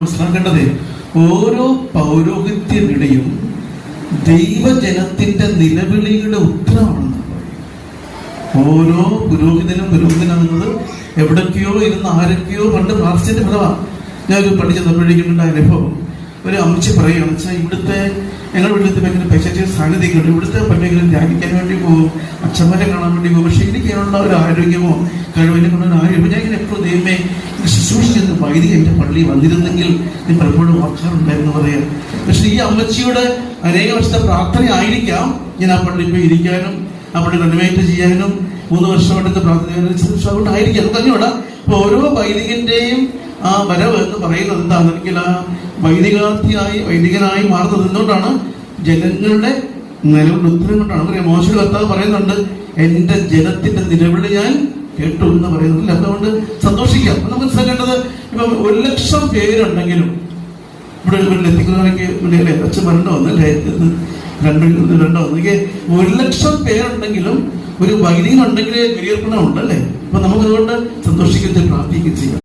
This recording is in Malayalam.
മനസ്സിലാക്കേണ്ടത് ഓരോ പൗരോഹിത്യനിടെയും ദൈവജനത്തിന്റെ നിലവിളിയുടെ ഉത്തരമാണ് ഓരോ പുരോഹിതനും പുരോഹിതനാകുന്നത് എവിടൊക്കെയോ ഇരുന്ന് ആരൊക്കെയോ പണ്ട് പ്രാർത്ഥിച്ചതിന്റെ ഫലമാണ് ഞാനൊരു പഠിച്ച തൊഴിലിക്കുന്നുണ്ട അനുഭവം. ഒരു അമ്മച്ചി പറയുകയാണ് വെച്ചാൽ ഇവിടുത്തെ ഞങ്ങളുടെ വീട്ടിലത്തെ ഭയങ്കര പൈസ സാന്നിധ്യമുണ്ട് ഇവിടുത്തെ പണ്ടെങ്കിലും ധ്യാനിക്കാൻ വേണ്ടി പോകും അച്ഛന്മാരെ കാണാൻ വേണ്ടി പോകും പക്ഷെ എനിക്ക് അതിനുള്ള ഒരു ആരോഗ്യമോ കഴിവിനെ കൊണ്ടൊരു ആരോഗ്യം ഞാൻ ഇങ്ങനെ എപ്പോഴും ദൈവമേ ഇത് ശുശ്രൂഷിച്ചിരുന്ന വൈദിക എന്റെ പള്ളി വന്നിരുന്നെങ്കിൽ ഞാൻ പലപ്പോഴും ഓർക്കാറുണ്ടായിരുന്നു പറയാം. പക്ഷെ ഈ അമ്മച്ചിയുടെ അനേക വർഷത്തെ പ്രാർത്ഥന ആയിരിക്കാം. ഞാൻ ആ പള്ളി പോയി ഇരിക്കാനും ആ പള്ളി റെനോവേറ്റ് ചെയ്യാനും മൂന്ന് വർഷമായിട്ട് പ്രാർത്ഥന അതുകൊണ്ടായിരിക്കാം അത് തന്നെയാണ്? അപ്പൊ ഓരോ വൈദികന്റെയും ആ വരവ് എന്ന് പറയുന്നത് എന്താണെങ്കിൽ ആ വൈദികാർത്ഥിയായി വൈദികനായി മാറുന്നത് എന്തുകൊണ്ടാണ്? ജനങ്ങളുടെ നിലവിൽ ഉത്തരം കൊണ്ടാണ്. പറയാം മോശം കർത്താവ് പറയുന്നുണ്ട് എന്റെ ജനത്തിന്റെ നിലവിളി ഞാൻ കേട്ടു എന്ന് പറയുന്നില്ല അതുകൊണ്ട് അപ്പൊ നമുക്ക് മനസ്സിലാക്കേണ്ടത് ഇപ്പം ഒരു ലക്ഷം പേരുണ്ടെങ്കിലും ഇവിടെ എത്തിക്കുന്നവരൊക്കെ ഇവിടെ അച്ഛൻ വരണ്ടോ എന്നല്ലേ അല്ലേ? രണ്ട് രണ്ടോ? ഒരു ലക്ഷം പേരുണ്ടെങ്കിലും ഒരു വൈദികനുണ്ടെങ്കിലേ ഗുരുകർപ്പണം ഉണ്ടല്ലേ അപ്പൊ നമുക്ക് അതുകൊണ്ട് സന്തോഷിക്കുകയും പ്രാർത്ഥിക്കുകയും ചെയ്യാം.